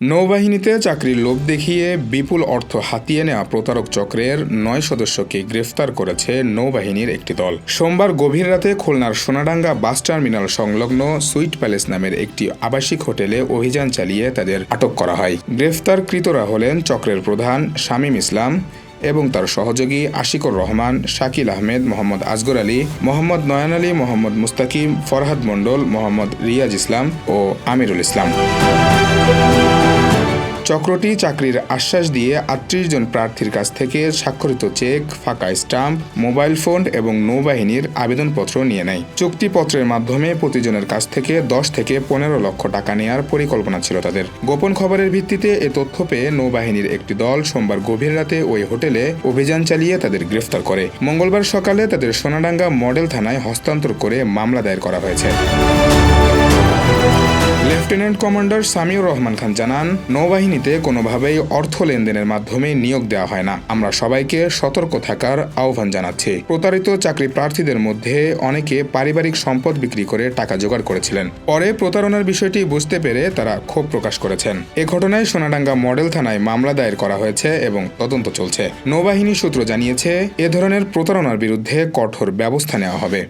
নৌবাহিনীতে চাকরির লোভ দেখিয়ে বিপুল অর্থ হাতিয়ে নেওয়া প্রতারক চক্রের নয় সদস্যকে গ্রেফতার করেছে নৌবাহিনীর একটি দল। সোমবার গভীর রাতে খুলনার সোনাডাঙ্গা বাস টার্মিনাল সংলগ্ন সুইট প্যালেস নামের একটি আবাসিক হোটেলে অভিযান চালিয়ে তাদের আটক করা হয়। গ্রেফতারকৃতরা হলেন চক্রের প্রধান শামীম ইসলাম এবং তার সহযোগী আশিকুর রহমান, শাকিল আহমেদ, মোহাম্মদ আজগর আলী, মোহাম্মদ নয়ন আলী, মোহাম্মদ মুস্তাকিম, ফরহাদ মণ্ডল, মোহাম্মদ রিয়াজ ইসলাম ও আমিরুল ইসলাম। চক্রটি চাকরির আশ্বাস দিয়ে আটত্রিশ জন প্রার্থীর কাছ থেকে স্বাক্ষরিত চেক, ফাঁকা স্টাম্প, মোবাইল ফোন এবং নৌবাহিনীর আবেদনপত্র নিয়ে নেয়। চুক্তিপত্রের মাধ্যমে প্রতিজনের কাছ থেকে দশ থেকে পনেরো লক্ষ টাকা নেয়ার পরিকল্পনা ছিল তাদের। গোপন খবরের ভিত্তিতে এ তথ্য পেয়ে নৌবাহিনীর একটি দল সোমবার গভীর রাতে ওই হোটেলে অভিযান চালিয়ে তাদের গ্রেফতার করে। মঙ্গলবার সকালে তাদের সোনাডাঙ্গা মডেল থানায় হস্তান্তর করে মামলা দায়ের করা হয়েছে। লেফটেন্যান্ট কমান্ডার সামিউর রহমান খান জানান, নৌবাহিনীতে কোনোভাবেই অর্থ লেনদেনের মাধ্যমে নিয়োগ দেওয়া হয় না। আমরা সবাইকে সতর্ক থাকার আহ্বান জানাচ্ছি। প্রতারিত চাকরি প্রার্থীদের মধ্যে অনেকে পারিবারিক সম্পদ বিক্রি করে টাকা জোগাড় করেছিলেন। পরে প্রতারণার বিষয়টি বুঝতে পেরে তারা ক্ষোভ প্রকাশ করেছেন। এ ঘটনায় সোনাডাঙ্গা মডেল থানায় মামলা দায়ের করা হয়েছে এবং তদন্ত চলছে। নৌবাহিনী সূত্র জানিয়েছে, এ ধরনের প্রতারণার বিরুদ্ধে কঠোর ব্যবস্থা নেওয়া হবে।